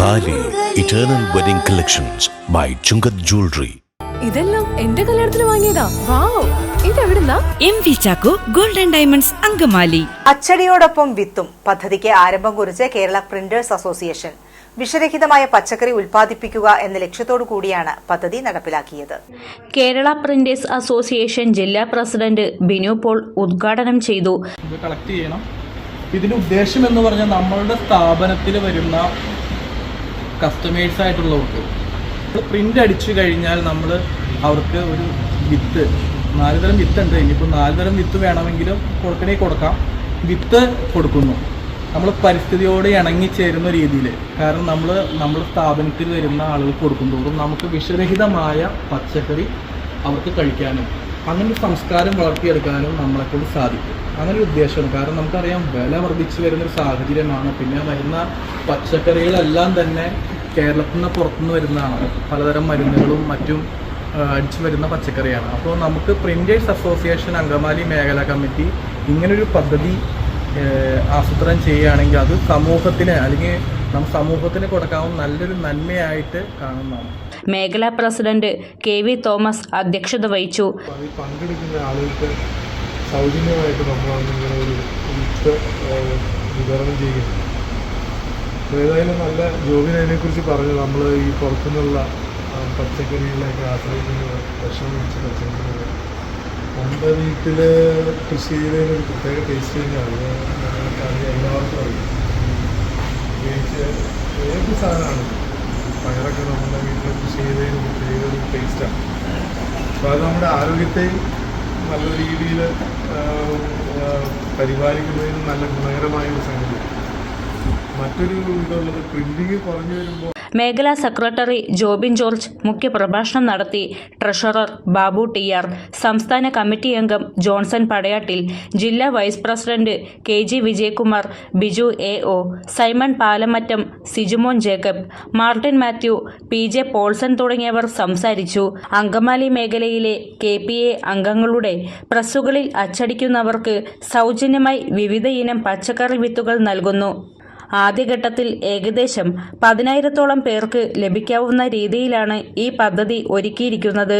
താലി eternal wedding collections by Chungath jewellery ഇതെല്ലാം എന്റെ കല്യാണത്തിന് വാങ്ങിയതാ. Wow. ഇതെവിടുന്നാ? M V Chacko golden diamonds Angamaly. അച്ചടിയോടൊപ്പം വിത്തും പദ്ധതിക്ക് ആരംഭം കുറിച്ച് കേരള പ്രിന്റേഴ്സ് അസോസിയേഷൻ വിഷരഹിതമായ പച്ചക്കറി ഉൽപ്പാദിപ്പിക്കുക എന്ന ലക്ഷ്യത്തോടു കൂടിയാണ് പദ്ധതി നടപ്പിലാക്കിയത്. കേരള പ്രിന്റേഴ്സ് അസോസിയേഷൻ ജില്ലാ പ്രസിഡന്റ് ബിനു പോൾ ഉദ്ഘാടനം ചെയ്തു. കളക്ട് ചെയ്യണം. ഇതിന്റെ ഉദ്ദേശം എന്ന് പറഞ്ഞാൽ നമ്മളുടെ സ്ഥാപനത്തിൽ വരുന്ന കസ്റ്റമേഴ്സ് ആയിട്ടുള്ളവർക്ക് പ്രിന്റ് അടിച്ചു കഴിഞ്ഞാൽ നമ്മൾ അവർക്ക് ഒരു വിത്ത് നാല് തരം വിത്ത് ഉണ്ട്. ഇനിയിപ്പോൾ നാല് തരം വിത്ത് വേണമെങ്കിലും കൊടുക്കണേ കൊടുക്കാം. വിത്ത് കൊടുക്കുന്നു. നമ്മൾ പരിസ്ഥിതിയോട് ഇണങ്ങിച്ചേരുന്ന രീതിയിൽ. കാരണം നമ്മൾ നമ്മുടെ സ്ഥാപനത്തിൽ വരുന്ന ആളുകൾക്ക് കൊടുക്കുമ്പോഴും നമുക്ക് വിഷരഹിതമായ പച്ചക്കറി അവർക്ക് കഴിക്കാനും അങ്ങനെ സംസ്കാരം വളർത്തിയെടുക്കാനും നമ്മളെക്കൊണ്ട് സാധിക്കും. അങ്ങനെ ഒരു ഉദ്ദേശമാണ്. കാരണം നമുക്കറിയാം വില വർദ്ധിച്ചു വരുന്ന ഒരു സാഹചര്യമാണ്. പിന്നെ വരുന്ന പച്ചക്കറികളെല്ലാം തന്നെ കേരളത്തിൽ നിന്ന് പുറത്തുനിന്ന് വരുന്നതാണ്. പലതരം മരുന്നുകളും മറ്റും അടിച്ചു വരുന്ന പച്ചക്കറിയാണ്. അപ്പോൾ നമുക്ക് പ്രിന്റേഴ്സ് അസോസിയേഷൻ അങ്കമാലി മേഖലാ കമ്മിറ്റി ഇങ്ങനൊരു പദ്ധതി ആസൂത്രണം ചെയ്യുകയാണെങ്കിൽ അത് സമൂഹത്തിന് അല്ലെങ്കിൽ നമ്മുടെ സമൂഹത്തിന് കൊടുക്കാവുന്ന നല്ലൊരു നന്മയായിട്ട് കാണുന്നതാണ്. മേഖലാ പ്രസിഡന്റ് കെ വി തോമസ് അധ്യക്ഷത വഹിച്ചു. പങ്കെടുക്കുന്ന ആളുകൾക്ക് സൗജന്യമായിട്ട് നമ്മൾ ഇങ്ങനെ ഒരു വിതരണം ചെയ്യുന്നു ഏതായാലും നല്ല ജോബിന് അതിനെക്കുറിച്ച് പറഞ്ഞു നമ്മൾ ഈ പുറത്തുനിന്നുള്ള പച്ചക്കറികളെയൊക്കെ ആശ്രയിക്കുന്ന വിഷം വെച്ച് പച്ചക്കറികൾ നമ്മുടെ വീട്ടിൽ കൃഷി ചെയ്തതിന് ഒരു പ്രത്യേക ടേസ്റ്റ് തന്നെയാണ് അത് എല്ലാവർക്കും അറിയാം. ഏത് സാധനമാണ് പയറൊക്കെ നമ്മുടെ വീട്ടിൽ കൃഷി പ്രത്യേക ഒരു ടേസ്റ്റാണ് അപ്പോൾ അത് നമ്മുടെ ആരോഗ്യത്തെയും നല്ല രീതിയിൽ പരിപാലിക്കുന്നതിന് നല്ല ഗുണകരമായ ഒരു സംഗതിയാണ് മറ്റൊരു ഇതുള്ളത് പ്രിന്റിങ് കുറഞ്ഞു വരുമ്പോൾ മേഖലാ സെക്രട്ടറി ജോബിൻ ജോർജ് മുഖ്യപ്രഭാഷണം നടത്തി. Treasurer Babu T R. സംസ്ഥാന കമ്മിറ്റി അംഗം ജോൺസൺ പടയാട്ടിൽ. ജില്ലാ vice president K G Vijayakumar Biju A O Simon Palamattam Sijumon Jacob Martin Mathew P J Paulson തുടങ്ങിയവർ സംസാരിച്ചു. അങ്കമാലി മേഖലയിലെ കെ പി എ അംഗങ്ങളുടെ പ്രസ്സുകളിൽ അച്ചടിക്കുന്നവർക്ക് സൗജന്യമായി വിവിധ ഇനം പച്ചക്കറി വിത്തുകൾ നൽകുന്നു. ആദ്യഘട്ടത്തിൽ ഏകദേശം പതിനായിരത്തോളം പേർക്ക് ലഭിക്കാവുന്ന രീതിയിലാണ് ഈ പദ്ധതി ഒരുക്കിയിരിക്കുന്നത്.